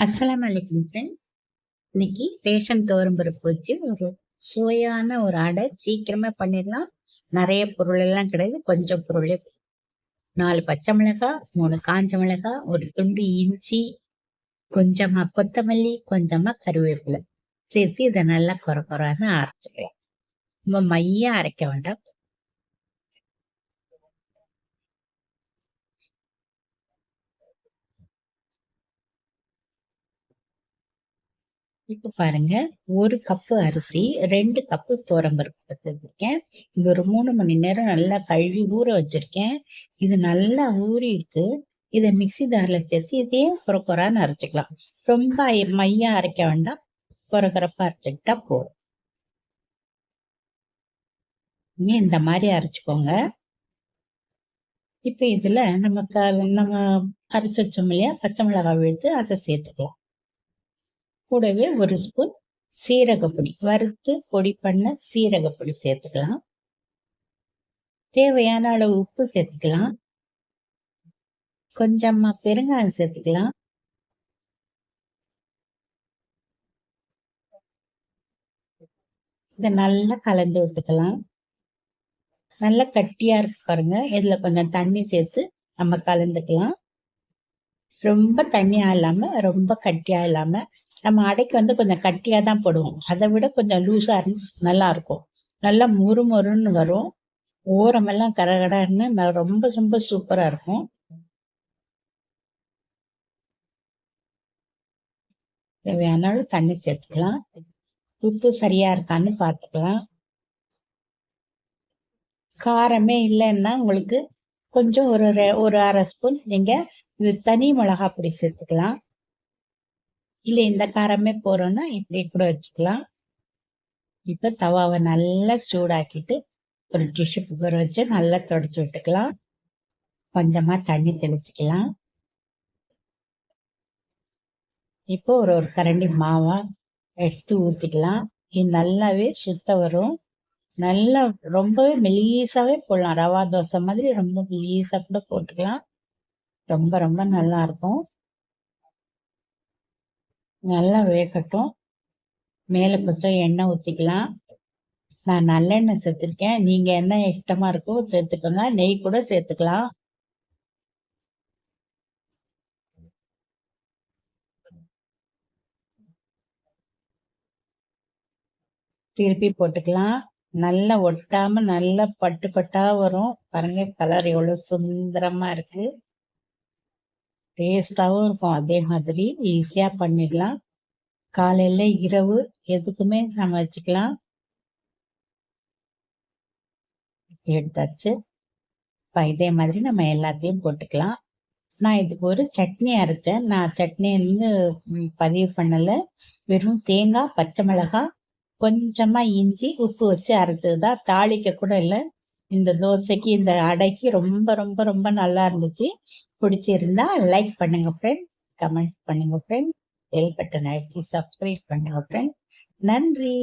அஸ்லாம் அலைக்கும் ஃப்ரெண்ட் இன்னைக்கு ரேஷன் துவரம்பருப்பு வச்சு ஒரு சுவையான ஒரு அடை. சீக்கிரமா பண்ணிடலாம். நிறைய பொருள் எல்லாம் கிடையாது. கொஞ்சம் பொருளே. நாலு பச்சை மிளகாய் மூணு காஞ்ச மிளகாய் ஒரு துண்டு இஞ்சி கொஞ்சமா கொத்தமல்லி கொஞ்சமா கருவேப்பிலை. சேர்த்து இதை நல்லா குறை குறைன்னு அரைச்சிக்கலாம். ரொம்ப மையம் அரைக்க வேண்டாம். இப்போ பாருங்க. ஒரு கப்பு அரிசி ரெண்டு கப்பு துவரம்பருப்பு வச்சிருக்கேன். இது ஒரு மூணு மணி நேரம் நல்லா கழுவி ஊற வச்சிருக்கேன். இது நல்லா ஊறி இருக்கு. இதை மிக்சி தாரில் சேர்த்து இதையும் குறக்குறான்னு அரைச்சிக்கலாம். ரொம்ப மையா அரைக்க வேண்டாம். குறக்குறப்பா அரைச்சிக்கிட்டா போதும். இனி இந்த மாதிரி அரைச்சிக்கோங்க. இப்போ இதில் நம்ம க நம்ம அரைச்சி வச்சோம் இல்லையா? பச்சை மிளகாய் விழுத்து அதை சேர்த்துக்கலாம். கூடவே ஒரு ஸ்பூன் சீரகப்பொடி வறுத்து பொடி பண்ண சீரகப்பொடி சேர்த்துக்கலாம். தேவையான அளவு உப்பு சேர்த்துக்கலாம். கொஞ்சமா பெருங்காயம் சேர்த்துக்கலாம். இதை நல்லா கலந்து விட்டுக்கலாம். நல்லா கட்டியா இருக்கு பாருங்க. இதுல கொஞ்சம் தண்ணி சேர்த்து நம்ம கலந்துக்கலாம். ரொம்ப தண்ணியா இல்லாம ரொம்ப கட்டியா இல்லாம நம்ம அடைக்கு வந்து கொஞ்சம் கட்டியாக தான் போடுவோம். அதை விட கொஞ்சம் லூஸாக இருந்து நல்லா இருக்கும் நல்லா முறுமுறுன்னு வரும். ஓரமெல்லாம் கரகடன்னு ரொம்ப ரொம்ப சூப்பராக இருக்கும். தேவையானாலும் தண்ணி சேர்த்துக்கலாம். உப்பு சரியா இருக்கான்னு பார்த்துக்கலாம். காரமே இல்லைன்னா உங்களுக்கு கொஞ்சம் ஒரு ஒரு அரை ஸ்பூன் நீங்கள் இது தனி மிளகா பொடி சேர்த்துக்கலாம். இல்லை இந்த காரமே போறோம்னா இப்படி கூட வச்சுக்கலாம். இப்போ தவாவை நல்லா சூடாக்கிட்டு ஒரு டிஷ்ஷு குக்கர் வச்சு நல்லா தொடச்சி விட்டுக்கலாம். கொஞ்சமாக தண்ணி தெளிச்சுக்கலாம். இப்போ ஒரு ஒரு கரண்டி மாவா எடுத்து ஊற்றிக்கலாம் இது நல்லாவே சுத்த வரும். நல்லா ரொம்பவே மெலீஸாவே போடலாம். ரவா தோசை மாதிரி ரொம்ப மெலீஸாக கூட போட்டுக்கலாம். ரொம்ப ரொம்ப நல்லா இருக்கும். நல்லா வேகட்டும். மேலே கொஞ்சம் எண்ணெய் ஊற்றிக்கலாம் நான் நல்லெண்ணெய் சேர்த்துருக்கேன். நீங்கள் என்ன இஷ்டமாக இருக்கோ சேர்த்துக்கோங்க. நெய் கூட சேர்த்துக்கலாம். திருப்பி போட்டுக்கலாம். நல்லா ஒட்டாமல் நல்லா பட்டு பட்டாக வரும். பாருங்கள் கலர் எவ்வளோ சுந்தரமாக இருக்குது டேஸ்டாகவும் இருக்கும். அதே மாதிரி ஈஸியாக பண்ணிடலாம். காலையில் இரவு எதுக்குமே நம்ம வச்சுக்கலாம். எடுத்தாச்சு. இப்போ இதே மாதிரி நம்ம எல்லாத்தையும் போட்டுக்கலாம். நான் இதுக்கு ஒரு சட்னி அரைச்சேன். நான் சட்னி வந்து பதிவு பண்ணலை. வெறும் தேங்காய் பச்சை மிளகாய் கொஞ்சமாக இஞ்சி உப்பு வச்சு அரைச்சது தான். தாளிக்க கூட இல்லை. இந்த தோசைக்கு இந்த அடைக்கு ரொம்ப ரொம்ப ரொம்ப நல்லா இருந்துச்சு. பிடிச்சிருந்தா லைக் பண்ணுங்க ஃப்ரெண்ட் கமெண்ட் பண்ணுங்க ஃப்ரெண்ட் பெல் பட்டன் அழுத்தி சப்ஸ்கிரைப் பண்ணுங்க ஃப்ரெண்ட் நன்றி